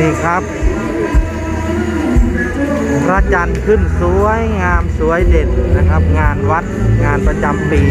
นี่ครับ พระจันทร์ขึ้นสวยงามสวยเด่นนะครับ งานวัดงานประจำปี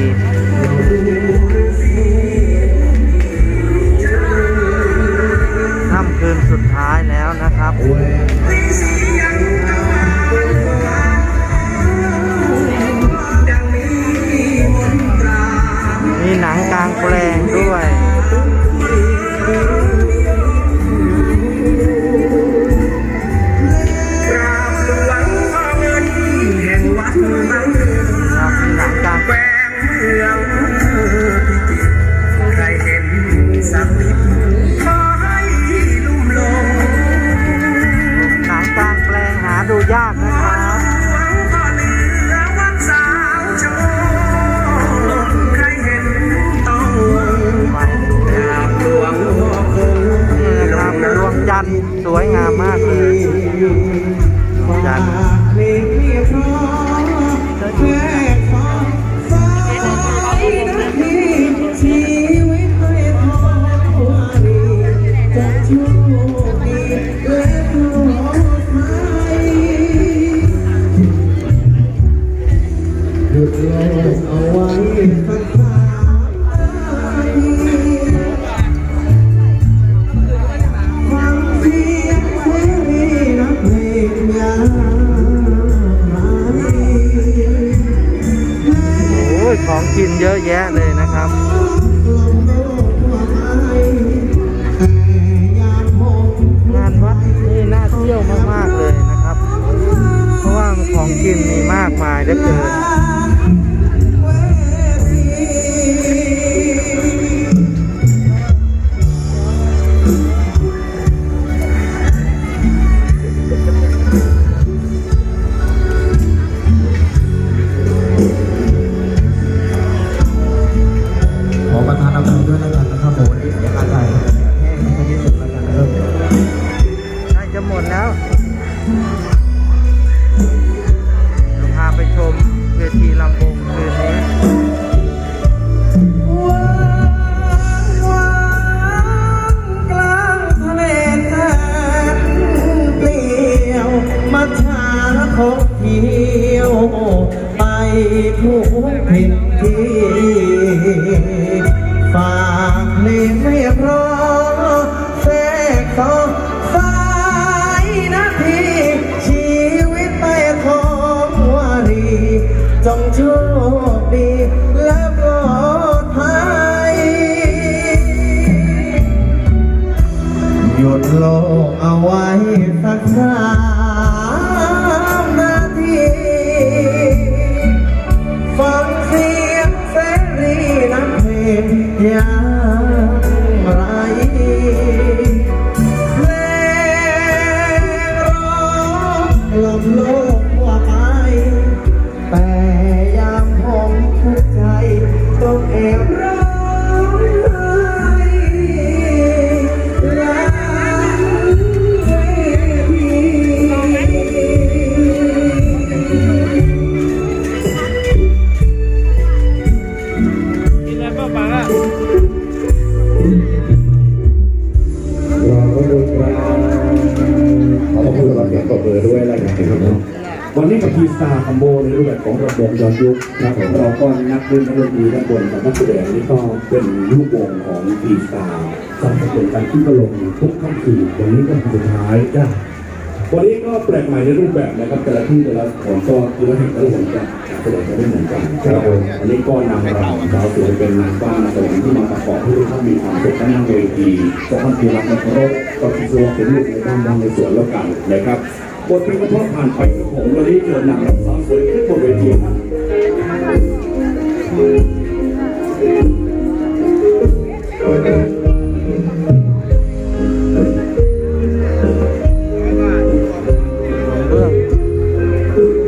จันทร์สวยงามมากเลยดวงจันทร์เพลงเรียบร้อสายนาทีชีวิตไม่พอวาดีจะโชคดี จะหมดแล้วเราพาไปชมเวทีลำวงคืนนี้ว้างว้างกลางทะเลแสนเปลี่ยวมาชาของเที่ยว ไปทุกถิ่นที่ ชคดีและปลอดภัย หยุดโลกเอาไว้สักสามนาที ฟังเสียงเสรีนักเพลงอย่างไรเพลงร้องลมโลกว่าไปแต่ แอบ วันนี้กับทีสตาร์คัมโบในรูปแบบของระบบย้อนยุคครับผมเราก็นักเล่นนักดนตรีด้านบนกับนักแสดงนี่ก็เป็นรูปวงของทีสตาร์สำหรับการที่ก็ลงทุกค่ำคืนวันนี้ก็คือสุดท้ายจ้าวันนี้ก็แปลกใหม่ในรูปแบบนะครับแต่ละที่แต่ละของก็คือละแห่งแต่ละหนจะแสดงจะไม่เหมือนกันครับผมอันนี้ก็นำเราดาวสวยเป็นนางฟ้านางสวรรค์ที่มาประกอบให้ทุกท่านมีความสุขนั่งเวทีก็ท่านที่รักและเคารพก็คิดว่าเป็นลูกในบ้านบ้านในสวนแล้วกันนะครับ บทเพลงกระทบผ่านไปกับผมวันนี้เจอนางรำสาวสวยขึ้นบนเวทีครับเบื้อง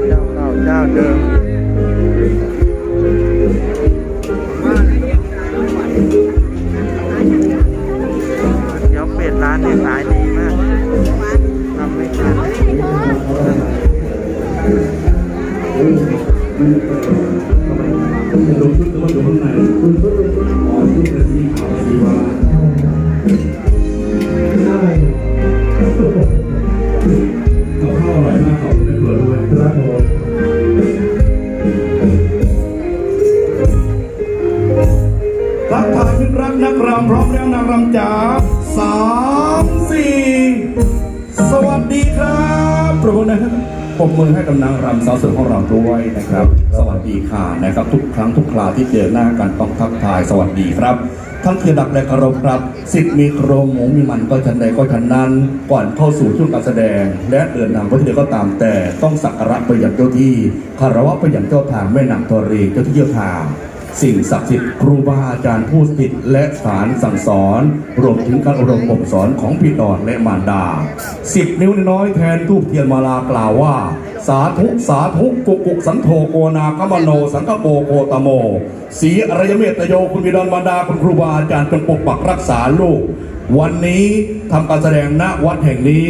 เจ้าเก่าเจ้าเดิม ลงชุดแต่ข้าวอร่อยมากขอบคุณในครัวด้วยรับผมรทายรักนักรำร้อมแล้วนางรำจ๋าสามสี่สวัสดีครับโปรนะ ปมมือให้กำนางรำสาวสวยของเราด้วยนะครับ สวัสดีค่ะนะครับ ทุกครั้งทุกคราที่เจอหน้ากันต้องทักทายสวัสดีครับทั้งคือดักและคารพครับ สิทธิ์มีโครงหมูมีมันก็ชันใดก็ชันนั้น ก่อนเข้าสู่ช่วงการแสดง และเดินทางไปที่ใดก็ตามแต่ต้องสักการะไปยังเจ้าที่คารวะไปยังเจ้าทางแม่นางธรณีเจ้าที่เจ้าทาง สิ่งศักดิ์สิทธิ์ครูบาอาจารย์ผู้สถิตและสานสั่งสอนรวมถึงการอบรมบ่มสอนของพี่ดอนและมารดาสิบนิ้วน้อยแทนทูปเทียนมาลากล่าวว่า สาธุสาธุกุกุสันโธโกนาคมโน สังคโปโคตโมสีอรยเมตโยคุณบิดอนมารดาคุณครูบาอาจารย์จงปกปักรักษาลูกวันนี้ทำการแสดงณวัดแห่งนี้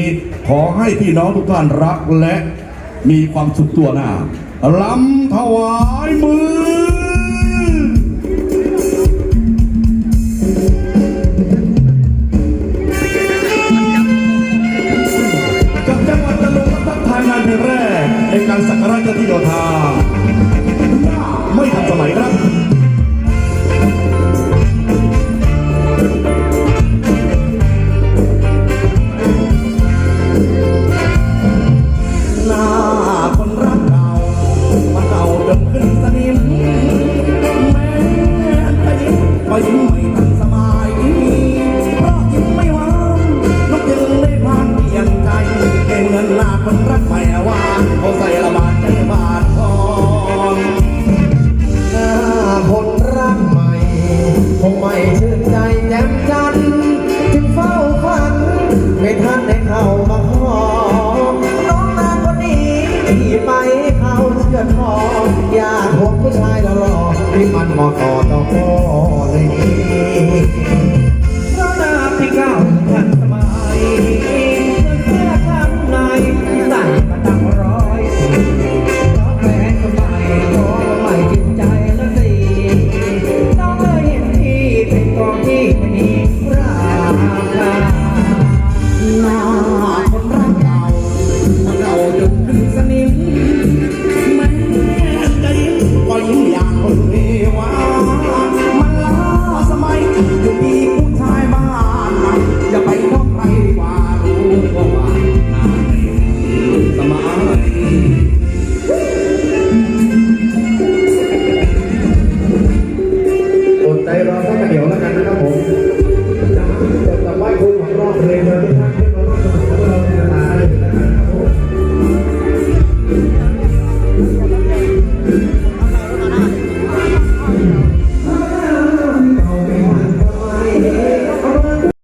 ขอให้พี่น้องทุกท่านรักและมีความสุขตัวหน้าลำถวายมือ ก็ยิ้มไม่ทันสมัยเพราะยิ้มไม่หวานนกจึงได้พานเปลี่ยนใจเก่งเงินหน้าคนรักไม่หวานเขาใส่ละบาทใจบาททองหน้าคนรักใหม่คงไม่ชื่นใจแจ่มจันทร์จึงเฝ้าฝันไม่ทัน มันมาก่อต่อพ่อเลย